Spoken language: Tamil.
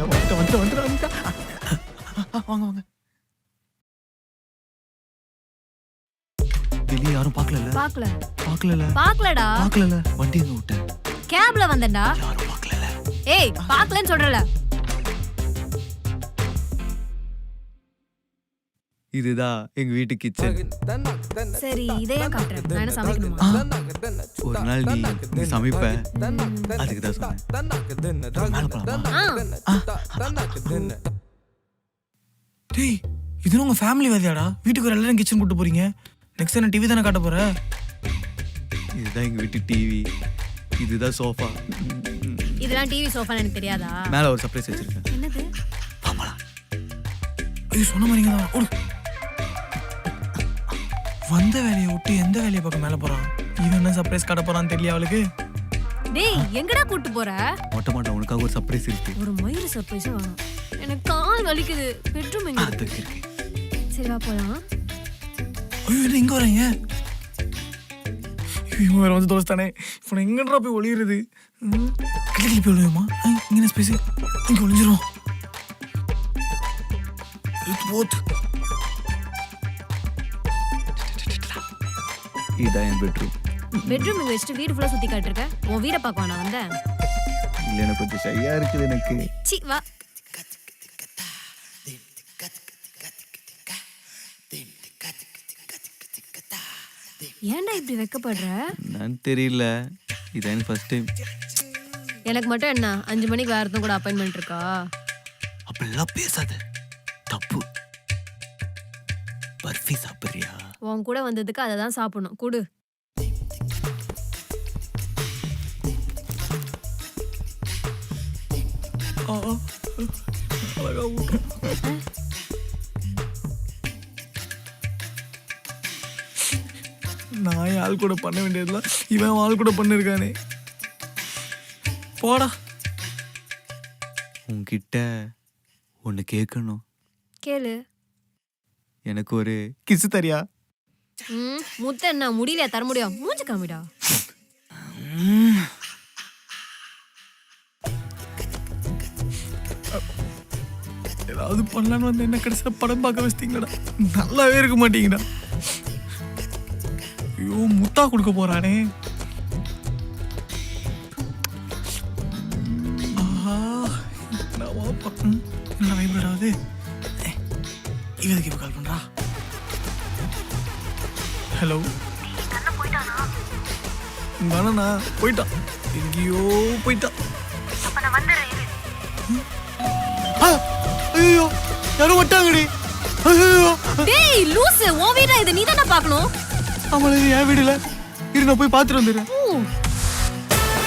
ஐயா வந்துட்டு வந்துட்டு வந்துட்டு வந்துட்டு வாங்க வாங்க. வெளியே யாரும் பார்க்கல. பார்க்கல பாக்கலடா பார்க்கல வண்டி எங்க விட்டேன் கேப்ல வந்தேன்டா. யாரும் பார்க்கல ஏய் பாக்கலன்னு சொல்றல. இதுதான் எங்க வீட்டு கிச்சன் சரி இதையே காட்டுறேன். நான் என்ன சமைக்கணுமா? ஒரு நாள் நீ நீ சமைப்ப. அதுக்கு தான் சொன்னேன். மேல போலாமா? ஆ, டேய் இது உங்க ஃபேமிலி வேலையாடா வீட்டுக்கு ஒரு எல்லாரும் கிச்சன் கூட்டு போறீங்க. நெக்ஸ்ட் என்ன டிவி தானே காட்ட போற? இதுதான் எங்க வீட்டு டிவி இதுதான் சோஃபா இதெல்லாம் டிவி சோஃபான்னு எனக்கு தெரியாதா? மேல ஒரு சர்ப்ரைஸ் வச்சிருக்கேன். என்னது? ஐயோ சொன்ன மாதிரிங்க தான். ஓடு. வந்த வேலையை விட்டு எந்த வேலையை பார்க்க மேல போறான்? இவன் என்ன சர்ப்ரைஸ் காட்ட போறான்னு தெரியல அவளுக்கு? டேய் எங்கடா கூட்டு போற? மொட்டை மாட்டேன் உனக்காக ஒரு சர்ப்ரைஸ் இருக்கு. ஒரு மயிறு சர்ப்ரைஸும் வேணும் எனக்கு கால் வலிக்குது. பெட்ரூம் எங்க? இருக்கு சரி வா போலாம். ஐயோ இங்க வரீங்க இவன் வேற வந்து தோஸ்தானே. இப்போ எங்கன்றா போய் ஒளியுறது? கிளி போய் ஒளியுமா? இங்க ஸ்பேஸ் இங்க ஒளிஞ்சிரும். இழுத்து இதுதான் என் பெட்ரூம் பெட்ரூம் இங்க வச்சுட்டு வீடு ஃபுல்லா சுத்தி காட்டிருக்க உன் வீட பார்க்க நான் வந்தேன். இல்ல எனக்கு கொஞ்சம் ஷையா இருக்குது எனக்கு. சி வா. ஏன்டா இப்படி வெக்கப்படுற? நான் தெரியல. இதான் எனக்கு ஃபர்ஸ்ட் டைம் எனக்கு மட்டும் என்ன? அஞ்சு மணிக்கு வேற கூட அப்பாயின்மெண்ட் இருக்கா? அப்படிலாம் பேசாத. தப்பு. பர்ஃபி சாப்பிடுறியா? உன் கூட வந்ததுக்கு அதை தான் சாப்பிடணும். குடு. நான் ஆள் கூட பண்ண வேண்டியதுலாம் இவன் ஆள் கூட பண்ணிருக்கானே. போடா. உன்கிட்ட ஒன்னு கேட்கணும் கேளு. எனக்கு ஒரு கிஸ் தரியா? ம் முத்த என்ன முடியல தர முடியும் மூஞ்சு காமிடா. ஏதாவது பண்ணலான்னு வந்து என்ன கிடைச்சா படம் பார்க்க வச்சிட்டீங்கடா நல்லாவே இருக்க மாட்டீங்கடா. ஐயோ முத்தா கொடுக்க போறானே. நான் வாப்பா. என்ன வைப்ரேட் இவனுக்கு இப்போ கால் பண்ணுறா ஹலோ வேணா போயிட்டான் எங்கேயோ போயிட்டான் ஆ, ஐயோ யாரும் வட்டாங்கடி ஐயோ டேய் லூசு உன் வீடா இது நீ தானே பார்க்கணும்? ஆமாம் இது என் வீடுல இரு நான் போய் பார்த்துட்டு வந்துடுறேன்.